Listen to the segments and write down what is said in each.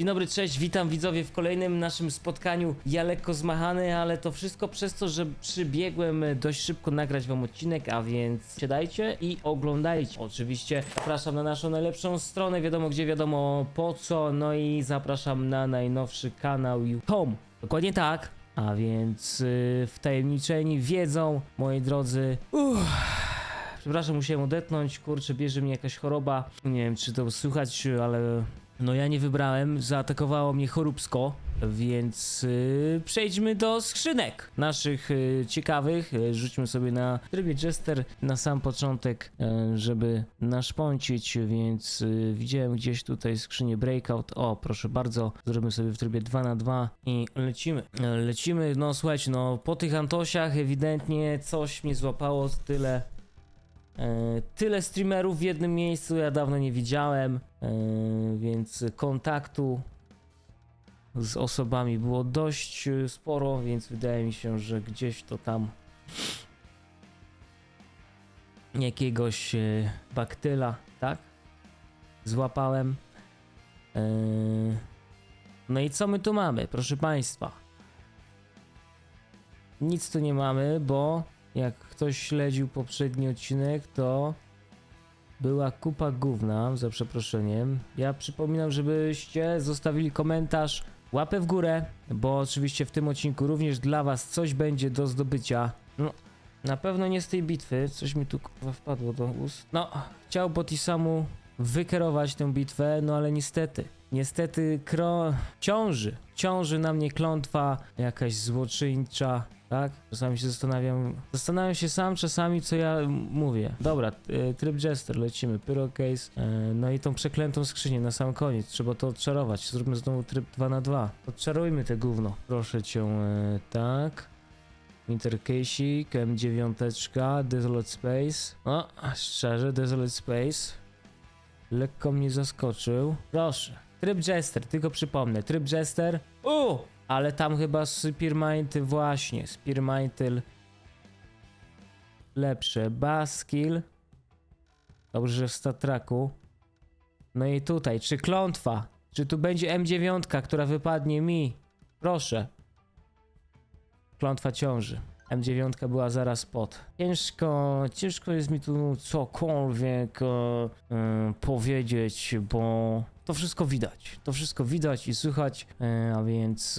Dzień dobry, cześć, witam widzowie w kolejnym naszym spotkaniu. Ja lekko zmachany, ale to wszystko przez to, że przybiegłem dość szybko nagrać wam odcinek, a więc siadajcie i oglądajcie. Oczywiście zapraszam na naszą najlepszą stronę, wiadomo gdzie, wiadomo po co, no i zapraszam na najnowszy kanał YouTube. Dokładnie tak. A więc yy, wtajemniczeni wiedzą, moi drodzy. Uff. Przepraszam, musiałem odetchnąć, kurczę, bierze mnie jakaś choroba. Nie wiem, czy to słychać, ale no ja nie wybrałem, zaatakowało mnie choróbsko, więc yy, przejdźmy do skrzynek naszych yy, ciekawych. Yy, rzućmy sobie na trybie Jester na sam początek, yy, żeby naszpącić, więc yy, widziałem gdzieś tutaj skrzynię Breakout. O, proszę bardzo, zrobimy sobie w trybie 2 na 2 i lecimy. Yy, lecimy, no słuchajcie, no po tych Antosiach ewidentnie coś mnie złapało, tyle Tyle streamerów w jednym miejscu ja dawno nie widziałem, e, więc kontaktu z osobami było dość e, sporo, więc wydaje mi się, że gdzieś to tam jakiegoś e, baktyla, tak? Złapałem. E, No i co my tu mamy, proszę Państwa? Nic tu nie mamy, bo jak ktoś śledził poprzedni odcinek, to była kupa gówna, za przeproszeniem. Ja przypominam, żebyście zostawili komentarz, łapę w górę, bo oczywiście w tym odcinku również dla was coś będzie do zdobycia. No, na pewno nie z tej bitwy, coś mi tu wpadło do ust. No, chciał Botisamu wykierować tę bitwę, no ale niestety, niestety kro... ciąży, ciąży na mnie klątwa jakaś złoczyńcza, tak? Czasami się zastanawiam, zastanawiam się sam czasami, co ja mówię. Dobra, y, tryb Jester, lecimy, Pyro Case, y, no i tą przeklętą skrzynię na sam koniec, trzeba to odczarować, zróbmy znowu tryb 2 na 2 Odczarujmy te gówno, proszę cię, y, tak. Intercasik, M9, Desolate Space. O, szczerze, Desolate Space. Lekko mnie zaskoczył. Proszę. Tryb Jester, tylko przypomnę. Tryb Jester. U! Ale tam chyba Spearmint właśnie. Spearmint lepsze. Baskill. Dobrze, że w statraku. No i tutaj, czy klątwa? Czy tu będzie M9, która wypadnie mi? Proszę. Klątwa ciąży. M9 była zaraz pod. Ciężko, ciężko jest mi tu cokolwiek e, e, powiedzieć, bo to wszystko widać. To wszystko widać i słychać, e, a więc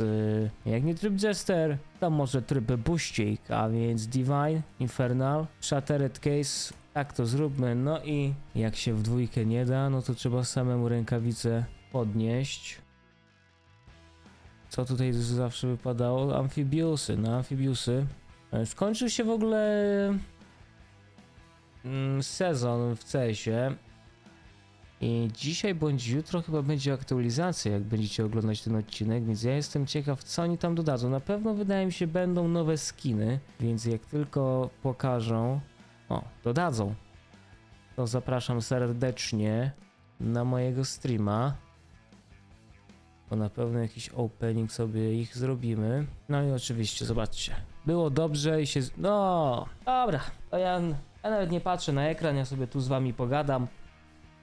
e, jak nie tryb Jester, to może tryb Buścik, a więc Divine, Infernal, Shattered Case, tak to zróbmy. No i jak się w dwójkę nie da, no to trzeba samemu rękawice podnieść. Co tutaj zawsze wypadało? Amfibiusy. No, amfibiusy. E, Skończył się w ogóle mm, sezon w CS-ie. I dzisiaj bądź jutro chyba będzie aktualizacja, jak będziecie oglądać ten odcinek, więc ja jestem ciekaw, co oni tam dodadzą. Na pewno wydaje mi się, będą nowe skiny, więc jak tylko pokażą, o, dodadzą, to zapraszam serdecznie na mojego streama. Bo na pewno jakiś opening sobie ich zrobimy. No i oczywiście, zobaczcie. Było dobrze i się. No, dobra. To ja, ja nawet nie patrzę na ekran, ja sobie tu z wami pogadam.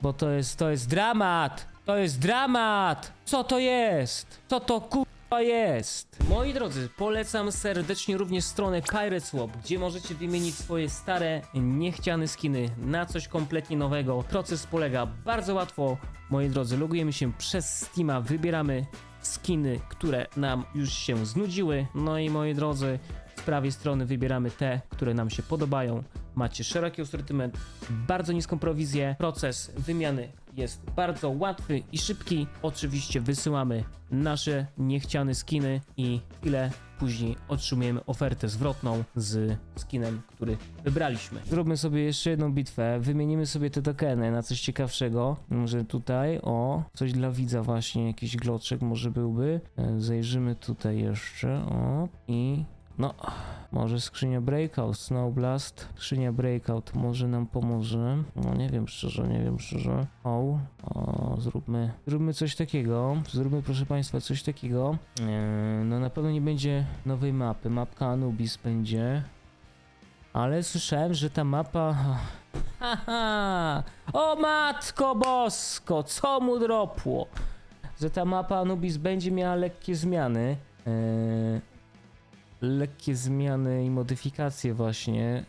Bo to jest, to jest dramat! To jest dramat! Co to jest? Co to kurwa jest? Moi drodzy, polecam serdecznie również stronę Pirate Swap, gdzie możecie wymienić swoje stare, niechciane skiny na coś kompletnie nowego. Proces polega bardzo łatwo. Moi drodzy, logujemy się przez Steama, wybieramy skiny, które nam już się znudziły. No i moi drodzy, z prawej strony wybieramy te, które nam się podobają. Macie szeroki asortyment, bardzo niską prowizję. Proces wymiany jest bardzo łatwy i szybki. Oczywiście wysyłamy nasze niechciane skiny i chwilę później otrzymujemy ofertę zwrotną z skinem, który wybraliśmy. Zróbmy sobie jeszcze jedną bitwę, wymienimy sobie te tokeny na coś ciekawszego. Może tutaj, o, coś dla widza właśnie, jakiś gloczek może byłby. E, Zajrzymy tutaj jeszcze, o, i no, może skrzynia Breakout, Snow Blast, skrzynia Breakout może nam pomoże. No nie wiem szczerze, nie wiem szczerze. O, o zróbmy, zróbmy coś takiego. Zróbmy proszę Państwa coś takiego. Eee, no na pewno nie będzie nowej mapy. Mapka Anubis będzie. Ale słyszałem, że ta mapa... Haha! O matko bosko, co mu dropło? że ta mapa Anubis będzie miała lekkie zmiany. Eee, lekkie zmiany i modyfikacje właśnie.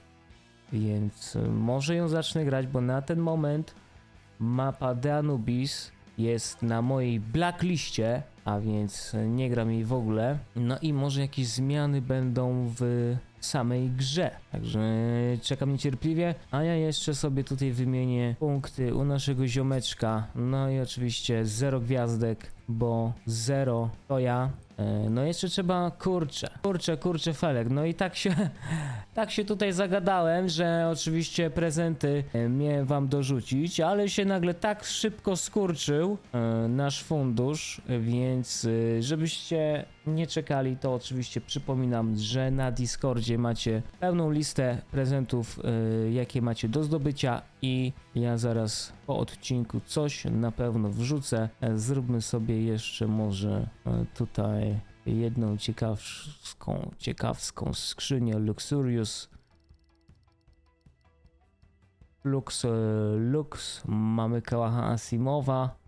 Więc może ją zacznę grać, bo na ten moment mapa The Anubis jest na mojej blackliście, a więc nie gram jej w ogóle. No i może jakieś zmiany będą w samej grze. Także czekam niecierpliwie, a ja jeszcze sobie tutaj wymienię punkty u naszego ziomeczka. No i oczywiście zero gwiazdek, bo zero to ja. E, No jeszcze trzeba, kurczę, kurczę, kurczę Felek, no i tak się, tak się tutaj zagadałem, że oczywiście prezenty e, miałem wam dorzucić, ale się nagle tak szybko skurczył e, nasz fundusz, więc żebyście nie czekali, to oczywiście przypominam, że na Discordzie macie pełną listę prezentów, e, jakie macie do zdobycia i ja zaraz po odcinku coś na pewno wrzucę. E, Zróbmy sobie jeszcze może e, tutaj jedną ciekawską, ciekawską skrzynię Luxurious. Lux, e, Lux, mamy kałacha Asimowa.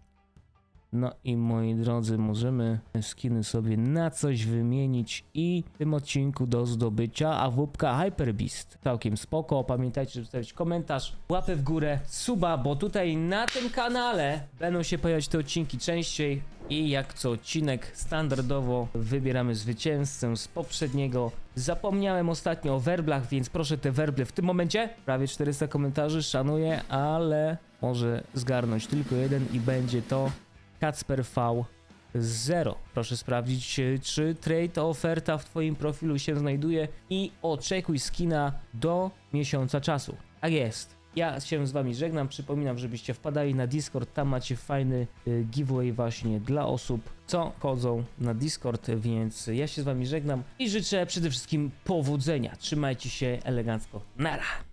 No i moi drodzy, możemy skiny sobie na coś wymienić i w tym odcinku do zdobycia AWP Hyper Beast. Całkiem spoko, pamiętajcie, żeby zostawić komentarz, łapę w górę, suba, bo tutaj na tym kanale będą się pojawiać te odcinki częściej i jak co odcinek standardowo wybieramy zwycięzcę z poprzedniego. Zapomniałem ostatnio o werblach, więc proszę te werble w tym momencie. Prawie 400 komentarzy, szanuję, ale może zgarnąć tylko jeden i będzie to Kacper V0. Proszę sprawdzić, e, czy trade oferta w Twoim profilu się znajduje i oczekuj skina do miesiąca czasu. Tak jest. Ja się z Wami żegnam. Przypominam, żebyście wpadali na Discord. Tam macie fajny y, giveaway właśnie dla osób, co chodzą na Discord, więc ja się z Wami żegnam i życzę przede wszystkim powodzenia. Trzymajcie się elegancko. Nara!